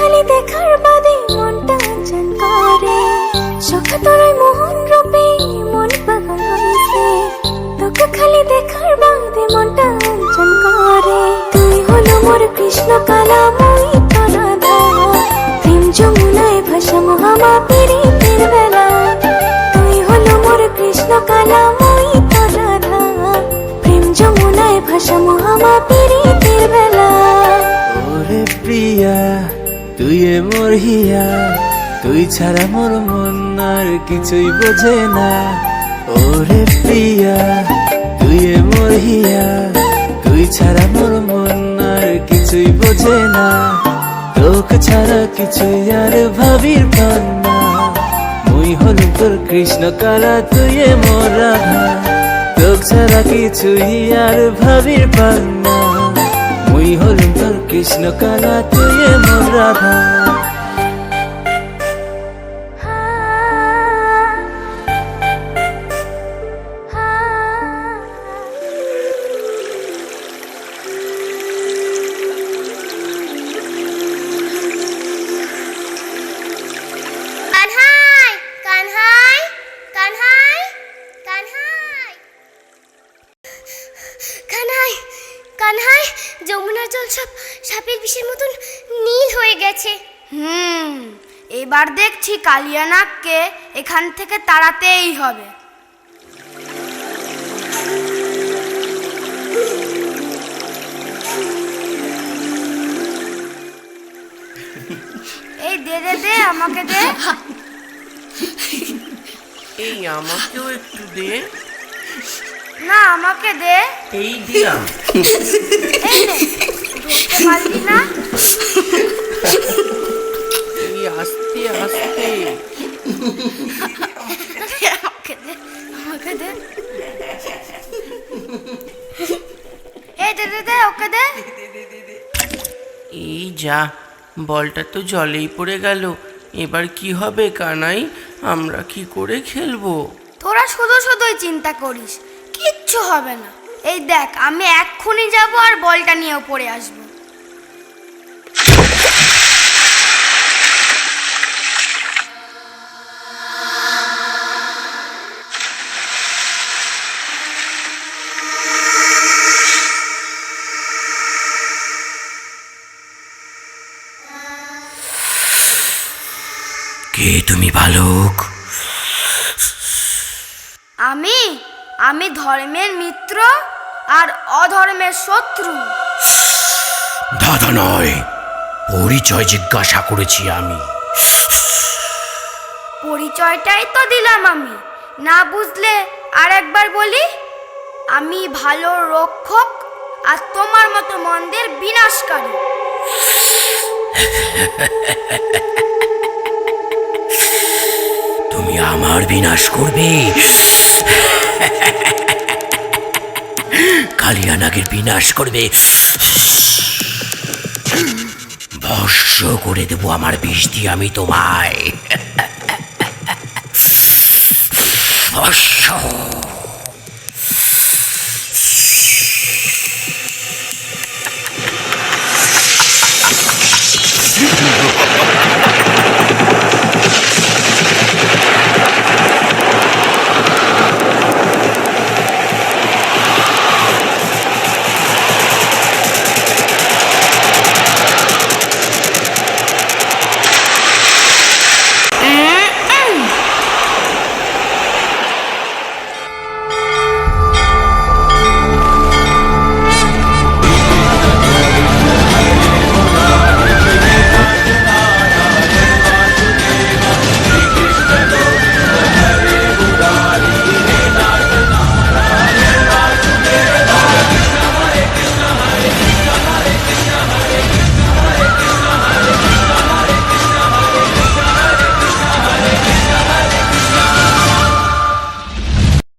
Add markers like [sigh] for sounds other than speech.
দেখার বাদে মনটা চান করে। সখা তোরাই মোহন রূপে মন পাগল হয়েছে। তোকে খালি দেখার বাদে মনটা চান করে। তুই হলো মোর কৃষ্ণ কালা মই দা প্রেম যমুনায় ভাষা মহামা মোর হিয়া, তুই ছাড়া মোর মন আর কিছুই বোঝে না। ওরে প্রিয়া, তুই মোর হিয়া, তুই ছাড়া মোর মন আর কিছুই বোঝে না। তোকে ছাড়া কিছুই আর ভাবির পান না। মুই হলুম তোর কৃষ্ণ কালা, তুই মোর রাধা। তোক ছাড়া কিছুই আর ভাবির পান না। কৃষ্ণ কালা তুই মোর রাধা। কানহাই যমুনার জল সব সাপের বিষের মতন নীল হয়ে গেছে। হুম এবার দেখছি কালিয়ানাগকে এখান থেকে তাড়াতেই হবে। এই দে দে দে আমাকে দে। এই আমাকেও একটু দে। না আমাকে দে। এই দিলাম। এই নে। পারলি না? এই আস্তে আস্তে আমাকে দে আমাকে দে। এই দে দে দে ওকে দে। এই যা বলটা তো জলেই পড়ে গেল। এবার কি হবে কানাই? আমরা কি করে খেলব? তোরা শুধু শুধুই চিন্তা করিস কিচ্ছু হবে না। এই দেখ আমি এক্ষুনি যাব আর বলটা নিয়ে পড়ে আসব। কে তুমি বালক? আমি আমি ধর্মের মিত্র আর অধর্মের শত্রু। দাদা নয় পরিচয় জিজ্ঞাসা করেছি আমি। পরিচয়টাই তো দিলাম আমি। না বুঝলে আর একবার বলি আমি ভালো রক্ষক আর তোমার মতো মন্দের বিনাশকারী। [laughs] তুমি আমার বিনাশ করবে। কালিয়ানাগের বিনাশ করবে। ভস্য করে দেবো আমার বিষ দিয়ে আমি তোমায়। ভস্য।